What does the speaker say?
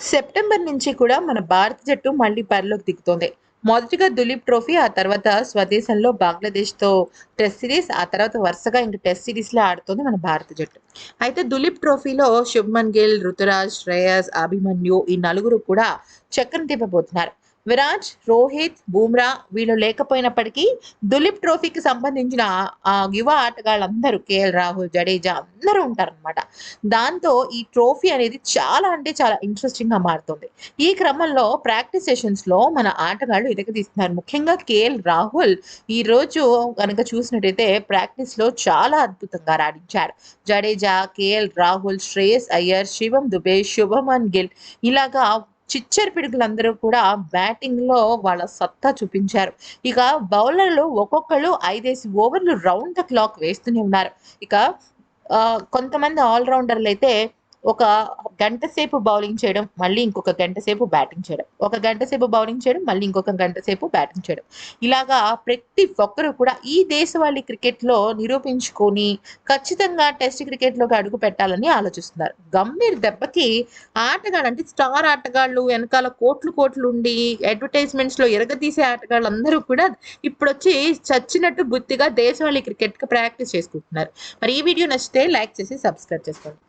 September నుంచి కూడా మన భారత జట్టు మళ్ళీ బరిలోకి దిగుతోంది. మొదటిగా దులీప్ ట్రోఫీ ఆ తర్వాత స్వదేశంలో బంగ్లాదేశ్తో టెస్ట్ సిరీస్ ఆ తర్వాత వరుసగా ఇంకా టెస్ట్ సిరీస్లో ఆడుతోంది మన భారత జట్టు. అయితే దులీప్ ట్రోఫీలో శుభ్మన్ గిల్ రుతురాజ్ శ్రేయస్ అభిమన్యు ఈ నలుగురు కూడా చక్కని తిప్పబోతున్నారు. విరాట్ రోహిత్ బూమ్రా వీళ్ళు లేకపోయినప్పటికీ దులీప్ ట్రోఫీకి సంబంధించిన ఆ- యువ ఆటగాళ్ళందరూ కేఎల్ రాహుల్ జడేజా అందరూ ఉంటారనమాట దాంతో ఈ ట్రోఫీ అనేది చాలా అంటే చాలా ఇంట్రెస్టింగ్గా మారుతుంది. ఈ క్రమంలో ప్రాక్టీస్ సెషన్స్లో మన ఆటగాళ్ళు ఎదగదీస్తున్నారు. ముఖ్యంగా కేఎల్ రాహుల్ ఈ రోజు కనుక చూసినట్టయితే ప్రాక్టీస్లో చాలా అద్భుతంగా రాణించారు జడేజా కేఎల్ రాహుల్ శ్రేయస్ అయ్యర్ శివం దుబే శుభమన్ గిల్ ఇలాగా చిచ్చర్ పిడుగులందరూ కూడా బ్యాటింగ్లో వాళ్ళ సత్తా చూపించారు. ఇక బౌలర్లు ఒక్కొక్కరు ఐదేసి ఓవర్లు రౌండ్ ద క్లాక్ వేస్తూనే ఉన్నారు. ఇక కొంతమంది ఆల్రౌండర్లు అయితే ఒక గంట సేపు బౌలింగ్ చేయడం మళ్ళీ ఇంకొక గంట సేపు బ్యాటింగ్ చేయడం. ఒక గంట సేపు బౌలింగ్ చేయడం మళ్ళీ ఇంకొక గంట సేపు బ్యాటింగ్ చేయడం. ఇలాగా ప్రతి ఒక్కరు కూడా ఈ దేశవాళీ క్రికెట్లో నిరూపించుకొని ఖచ్చితంగా టెస్ట్ క్రికెట్లోకి అడుగు పెట్టాలని ఆలోచిస్తున్నారు. గంభీర్ దెబ్బకి ఆటగాళ్ళు అంటే స్టార్ ఆటగాళ్ళు వెనకాల కోట్లు కోట్లు ఉండి అడ్వర్టైజ్మెంట్స్లో లో ఆటగాళ్ళు అందరూ కూడా ఇప్పుడు వచ్చి చచ్చినట్టు బుద్ధిగా దేశవాళీ క్రికెట్కి ప్రాక్టీస్ చేసుకుంటున్నారు. మరి ఈ వీడియో నచ్చితే లైక్ చేసి సబ్స్క్రైబ్ చేసుకోండి.